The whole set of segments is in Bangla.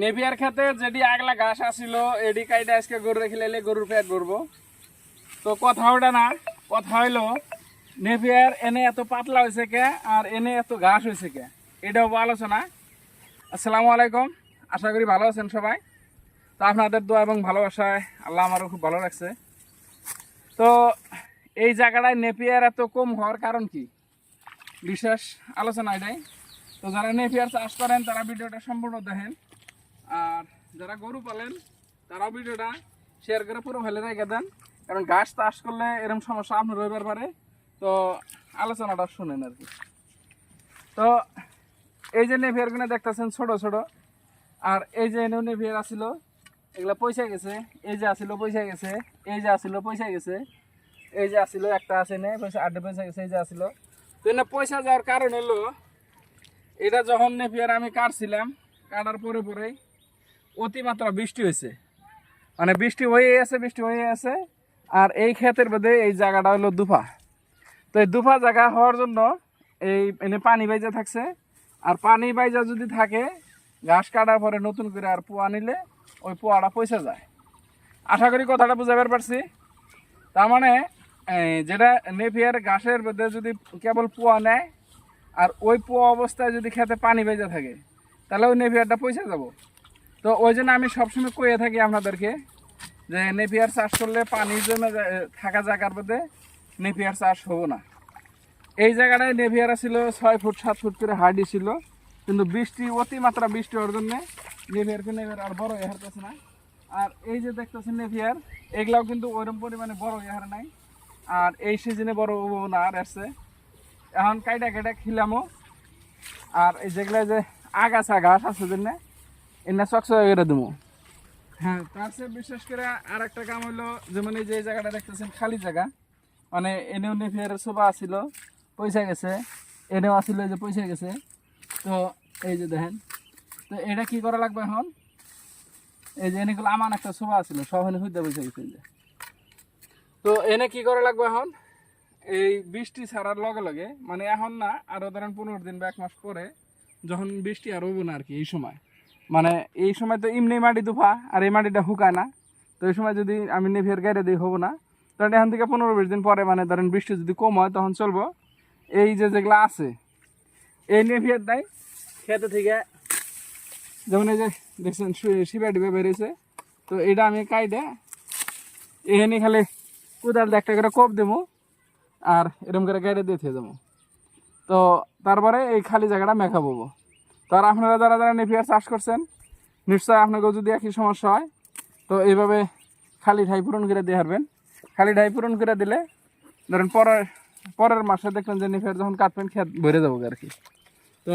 নেপিয়ার খেতে যেটি আগলা ঘাস আসিল এডি কাইটা আজকে গরু রেখে লাইলে গরুর পেট ভরবো। তো কথা ওটা না, কথা হইল, নেভিয়ার এনে এত পাতলা হয়েছে কে আর এনে এত ঘাস হয়েছে কে? এটা হব আলোচনা। আসসালামু আলাইকুম, আশা করি ভালো আছেন সবাই। তো আপনাদের দোয়া এবং ভালোবাসায় আল্লাহ আমারও খুব ভালো লাগছে তো এই জায়গাটায় নেপিয়ার এত কম হওয়ার কারণ কি? বিশেষ আলোচনা এটাই। তো যারা নেপিয়ার চাষ করেন, তারা ভিডিওটা সম্পূর্ণ দেখেন। আর যারা গরু পালেন, তারাও ভিডিওটা শেয়ার করে পুরো ফেলে রেখে দেন। কারণ গাছ চাষ করলে এরকম সমস্যা আপনার রইবার পারে। তো আলোচনাটা শুনেন আর কি। তো এই যে নেভিয়ারগুলো দেখতেছেন ছোট ছোট। আর এই যে নেভিয়ার আসিল, এগুলা পয়সা গেছে। এই যে আসিল পয়সা গেছে। এই যে আসিল পয়সা গেছে। এই যে আসিল, একটা আছে নে পয়সা আটটা পয়সা গেছে, এই যে আসিল। তো এনে পয়সা যাওয়ার কারণ হলো, এটা যখন নেভিয়ার আমি কাটছিলাম, কাটার পরে পরেই অতিমাত্রা বৃষ্টি হয়েছে। মানে বৃষ্টি হয়ে আছে, বৃষ্টি হয়ে আছে। আর এই ক্ষেতের মধ্যে এই জায়গাটা হলো দুফা। তো এই দুফা জায়গা হওয়ার জন্য এই এনে পানি বাইজা থাকছে। আর পানি বাইজা যদি থাকে, ঘাস কাটার পরে নতুন করে আর পোয়া নিলে ওই পোয়াটা পয়সা যায়। আশা করি কথাটা বুঝাবার পারছি। তার মানে যেটা নেপিয়ার ঘাসের মধ্যে যদি কেবল পোয়া নেয়, আর ওই পোয়া অবস্থায় যদি খেতে পানি বেজে থাকে, তাহলে ওই নেপিয়ারটা পয়সা যাব। তো ওই জন্য আমি সবসময় কয়ে থাকি আপনাদেরকে যে নেপিয়ার চাষ করলে পানি জন্য থাকা জায়গার মধ্যে নেপিয়ার চাষ হব না। এই জায়গাটায় নেভিয়ার ছিল ছয় ফুট, সাত ফুট করে হাডি ছিল, কিন্তু বৃষ্টি, অতিমাত্রা বৃষ্টি হওয়ার জন্য নেভিয়ারকে নেভিয়ার আর বড় এ হারতেছে না। আর এই যে দেখতেছেন নেভিয়ার এগুলাও কিন্তু ওইরকম পরিমাণে বড় এহার নাই, আর এই সিজনে বড় না আর আসছে। এখন কাইটা কাইটা খিলামো, আর এই যেগুলো যে আগাছা, ঘাস আছে জন্য এনে চকচক করে দেবো। হ্যাঁ তার চেয়ে বিশেষ করে আর একটা কাম হলো যেমন এই যে জায়গাটা দেখতেছেন, খালি জায়গা। মানে এনেও নেফিয়ারের সোফা আসিল, পয়সা গেছে। এনেও আসিল যে পয়সা গেছে। তো এই যে দেখেন, তো এটা কি করা লাগবে এখন? এই যে এনেগুলো আমান একটা সোফা আসিল, সব এনে হইতে পয়সা গেছে যে। তো এনে কি করা লাগবে এখন? এই বৃষ্টি ছাড়ার লগে লগে মানে এখন না, আরও ধরেন পনেরো দিন বা এক মাস পরে, যখন বৃষ্টি আর হব না আর কি এই সময় মানে এই সময় তো এমনি মাটি দুফা, আর এই মাটিটা শুকায় না। তো এই সময় যদি আমি নেভিয়ার গাড়ি দিই হব না, তাহলে এখান থেকে পনেরো বিশ দিন পরে মানে ধরেন বৃষ্টি যদি কম হয়, তখন চলবো। এই যে যেগুলো আছে, এই নেভিয়ারটাই খেতে থেকে যেমন এই যে দেখছেন শিবা ডিবে বেরিয়েছে। তো এটা আমি কাইটে, এখানে খালি কোদাল একটা করে কোপ দেবো আর এরকম করে গাড়ি দিয়ে যাব তো তারপরে এই খালি জায়গাটা মেখা পাবো তো আর আপনারা যারা যারা নেপিয়ার চাষ করছেন নিশ্চয় আপনাকেও যদি একই সমস্যা হয়, তো এইভাবে খালি ঠাই পূরণ করে দিয়ে হারবেন খালি ঠাই পূরণ করে দিলে, ধরেন পরের পরের মাসে দেখবেন যে নেপিয়ার যখন কাটবেন খেত ভরে যাব আর কি। তো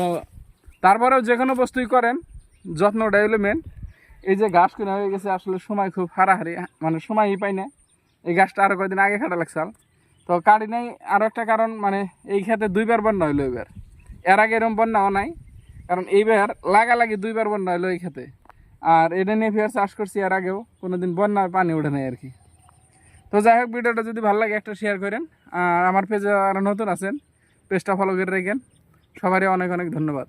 তারপরেও যে কোনো বস্তুই করেন যত্ন ডেভেলপমেন্ট এই যে ঘাস কিনা হয়ে গেছে, আসলে সময় খুব হারাহারি মানে সময়ই পাই না। এই গাছটা আরও কয়েকদিন আগে কাটা লাগছাল তো কাটি নাই আরও একটা কারণ মানে এই খেতে দুইবার বন্যা হইল এবার। এর আগে এরকম বন্যাও নাই কারণ এইবার লাগালাগি দুইবার বন্যা হইল এই খেতে আর এটা নিয়ে ফের চাষ করছি আর আগেও কোনো কোনোদিন বন্যায় পানি ওঠে নাই আর কি তো যাই হোক, ভিডিওটা যদি ভালো লাগে একটা শেয়ার করেন। আর আমার পেজে আরও নতুন আছেন পেজটা ফলো করে রেখেন। সবারই অনেক অনেক ধন্যবাদ।